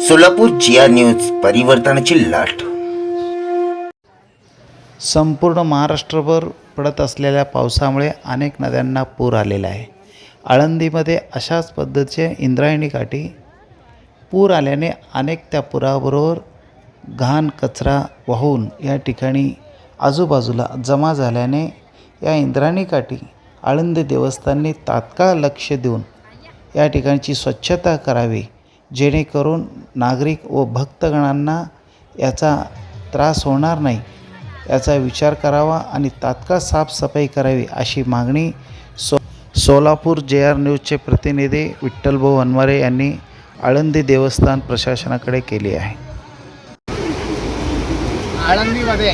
सोलापूर जिया news परिवर्तनाची लाट. संपूर्ण महाराष्ट्रभर पडत असलेल्या पावसामुळे अनेक नद्यांना पूर आलेला आहे. आळंदीमध्ये अशाच पद्धतीचे इंद्रायणी काठी पूर आल्याने अनेक त्या पुराबरोबर घाण कचरा वाहून या ठिकाणी आजूबाजूला जमा झाल्याने या इंद्रायणी काठी आळंदी देवस्थानने तात्काळ लक्ष देऊन या ठिकाणची स्वच्छता करावी जेणेकरून नागरिक व भक्तगणांना याचा त्रास होणार नाही. याचा विचार करावा आणि तात्काळ साफसफाई करावी अशी मागणी सो सोलापूर जे आर न्यूजचे प्रतिनिधी विठ्ठलभाऊ अनवारे यांनी आळंदी देवस्थान प्रशासनाकडे केली आहे. आळंदीमध्ये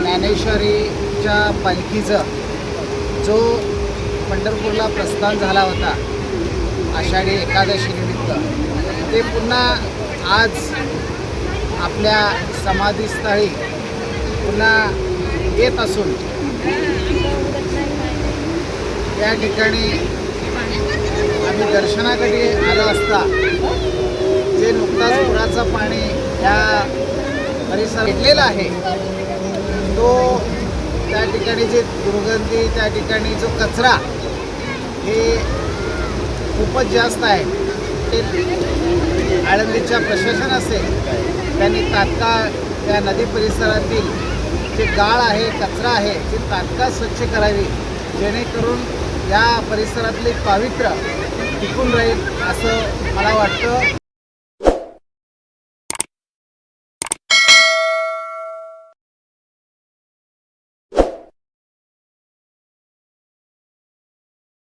ज्ञानेश्वरीच्या पालखीचं जो पंढरपूरला प्रस्थान झाला होता आषाढी एकादशी निमित्त. ते पुन्हा आज आपल्या समाधीस्थळी पुन्हा येत असून या ठिकाणी आम्ही दर्शनाकडे आलो असता जे नुकताच पुराचं पाणी या परिसर घेतलेला आहे तो त्या ठिकाणी जे दुर्गंधी त्या ठिकाणी जो कचरा हे खूपच जास्त आहे. ते आळंदीच्या प्रशासन असेल त्यांनी तात्काळ त्या नदी परिसरातील जे गाळ आहे कचरा आहे ते तात्काळ स्वच्छ करावी जेणेकरून या परिसरातले पावित्र्य टिकून राहील असं मला वाटतं.